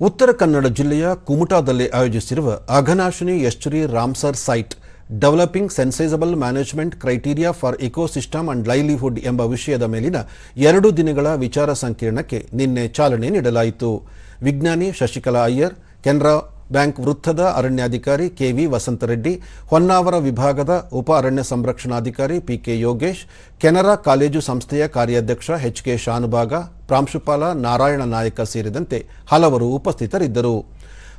ಉತ್ತರ ಕನ್ನಡ ಜಿಲ್ಲೆಯ ಕುಮಟಾದಲ್ಲಿ ಆಯೋಜಿಸಿರುವ Aghanashini estuary Ramsar site developing sustainable management criteria for ecosystem and livelihood ಎಂಬ ವಿಷಯದ ಮೇಲಿನ ಎರಡು ದಿನಗಳ ವಿಚಾರ ಸಂಕಿರಣಕ್ಕೆ ನಿನ್ನೆ ಚಾಲನೆ ನೀಡಲಾಯಿತು. ವಿಜ್ಞಾನಿ ಶಶಿಕಲಾ ಅಯ್ಯರ್, ಕೆನರಾ ಬ್ಯಾಂಕ್ ವೃತ್ತದ ಅರಣ್ಯಾಧಿಕಾರಿ ಕೆವಿ ವಸಂತರೆಡ್ಡಿ, ಹೊನ್ನಾವರ ವಿಭಾಗದ ಉಪ ಅರಣ್ಯ ಸಂರಕ್ಷಣಾಧಿಕಾರಿ ಪಿಕೆ ಯೋಗೇಶ್, ಕೆನರಾ ಕಾಲೇಜು ಸಂಸ್ಥೆಯ ಕಾರ್ಯಾಧ್ಯಕ್ಷ ಎಚ್ಕೆ ಶಾನುಭಾಗ, ಪ್ರಾಂಶುಪಾಲ ನಾರಾಯಣ ನಾಯಕ ಸೇರಿದಂತೆ ಹಲವರು ಉಪಸ್ಥಿತರಿದ್ದರು.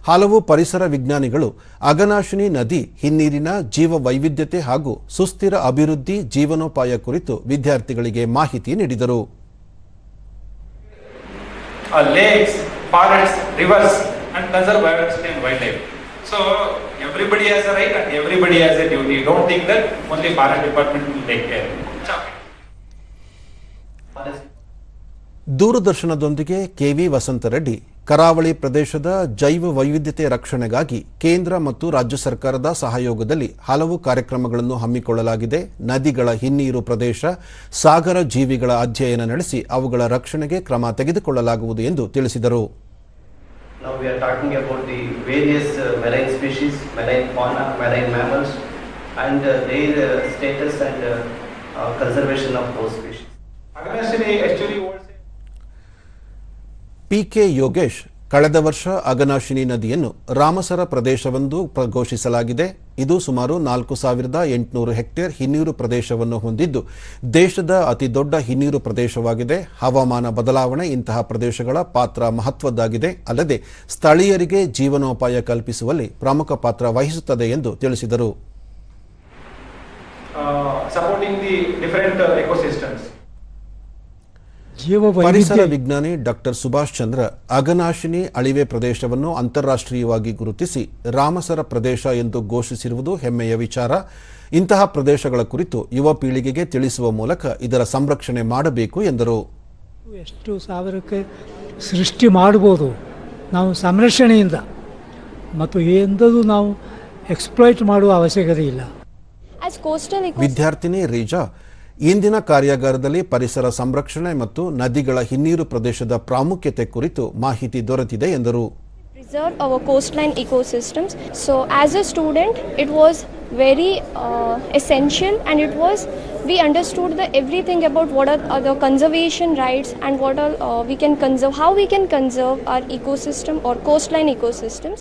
ಹಲವು ಪರಿಸರ ವಿಜ್ಞಾನಿಗಳು ಅಗನಾಶಿನಿ ನದಿ, ಹಿನ್ನೀರಿನ ಜೀವ ವೈವಿಧ್ಯತೆ ಹಾಗೂ ಸುಸ್ಥಿರ ಅಭಿವೃದ್ಧಿ ಜೀವನೋಪಾಯ ಕುರಿತು ವಿದ್ಯಾರ್ಥಿಗಳಿಗೆ ಮಾಹಿತಿ ನೀಡಿದರು. and conserve biodiversity and wildlife. So, everybody has a right and everybody has a duty. Don't think that only forest department will take care. Doordarshan KV Vasantha Reddy, ಕರಾವಳಿ ಪ್ರದೇಶದ ಜೈವ ವೈವಿಧ್ಯತೆ ರಕ್ಷಣೆಗಾಗಿ ಕೇಂದ್ರ ಮತ್ತು ರಾಜ್ಯ ಸರ್ಕಾರದ ಸಹಯೋಗದಲ್ಲಿ ಹಲವು ಕಾರ್ಯಕ್ರಮಗಳನ್ನು ಹಮ್ಮಿಕೊಳ್ಳಲಾಗಿದೆ ನದಿಗಳ ಹಿನ್ನೀರು ಪ್ರದೇಶ, ಸಾಗರ ಜೀವಿಗಳ ಅಧ್ಯಯನ ನಡೆಸಿ ಅವುಗಳ ರಕ್ಷಣೆಗೆ ಕ್ರಮ ತೆಗೆದುಕೊಳ್ಳಲಾಗುವುದು ಎಂದು ತಿಳಿಸಿದರು Now we are talking about the various uh, marine species, marine fauna, marine mammals, and uh, their uh, status and uh, uh, conservation of those species. P K Yogesh ಕಳೆದ ವರ್ಷ ಅಗನಾಶಿನಿ ನದಿಯನ್ನು ರಾಮಸರ ಪ್ರದೇಶವೆಂದು ಘೋಷಿಸಲಾಗಿದೆ ಇದು ಸುಮಾರು ನಾಲ್ಕು ಸಾವಿರದ ಎಂಟುನೂರು ಹೆಕ್ಟೇರ್ ಹಿನ್ನೀರು ಪ್ರದೇಶವನ್ನು ಹೊಂದಿದ್ದು, ದೇಶದ ಅತಿ ದೊಡ್ಡ ಹಿನ್ನೀರು ಪ್ರದೇಶವಾಗಿದೆ. ಹವಾಮಾನ ಬದಲಾವಣೆ ಇಂತಹ ಪ್ರದೇಶಗಳ ಪಾತ್ರ ಮಹತ್ವದ್ದಾಗಿದೆ. ಅಲ್ಲದೆ, ಸ್ಥಳೀಯರಿಗೆ ಜೀವನೋಪಾಯ ಕಲ್ಪಿಸುವಲ್ಲಿ ಪ್ರಮುಖ ಪಾತ್ರ ವಹಿಸುತ್ತದೆ ಎಂದು ತಿಳಿಸಿದರು uh, supporting the different uh, ecosystems. ಜೀವ ಪರಿಸರ ವಿಜ್ಞಾನಿ ಡಾಕ್ಟರ್ ಸುಭಾಷ್ ಚಂದ್ರ ಅಗನಾಶಿನಿ ಅಳಿವೆ ಪ್ರದೇಶವನ್ನು ಅಂತಾರಾಷ್ಟ್ರೀಯವಾಗಿ ಗುರುತಿಸಿ ರಾಮಸರ ಪ್ರದೇಶ ಎಂದು ಘೋಷಿಸಿರುವುದು ಹೆಮ್ಮೆಯ ವಿಚಾರ. ಇಂತಹ ಪ್ರದೇಶಗಳ ಕುರಿತು ಯುವ ಪೀಳಿಗೆಗೆ ತಿಳಿಸುವ ಮೂಲಕ ಇದರ ಸಂರಕ್ಷಣೆ ಮಾಡಬೇಕು ಎಂದರು. ಎಷ್ಟು ಸಾವಿರಕ್ಕೆ ಸೃಷ್ಟಿ ಮಾಡಬಹುದು ನಾವು ಸಂರಕ್ಷಣೆಯಿಂದ. ಮತ್ತು ಎಂದೂ ನಾವು ಎಕ್ಸ್ಪ್ಲಾಯ್ಟ್ ಮಾಡುವ ಅವಶ್ಯಕತೆ ಇಲ್ಲ. ವಿದ್ಯಾರ್ಥಿನಿ ರೀಜಾ ಇಂದಿನ ಕಾರ್ಯಾಗಾರದಲ್ಲಿ ಪರಿಸರ ಸಂರಕ್ಷಣೆ ಮತ್ತು ನದಿಗಳ ಹಿನ್ನೀರು ಪ್ರದೇಶದ ಪ್ರಾಮುಖ್ಯತೆ ಕುರಿತು ಮಾಹಿತಿ ದೊರೆತಿದೆ ಎಂದರು preserve our coastline ecosystems. So, as a student, it was very uh, essential, and it was we understood the everything about what are, are the conservation rights and what are uh, we can conserve, how we can conserve our ecosystem or coastline ecosystems.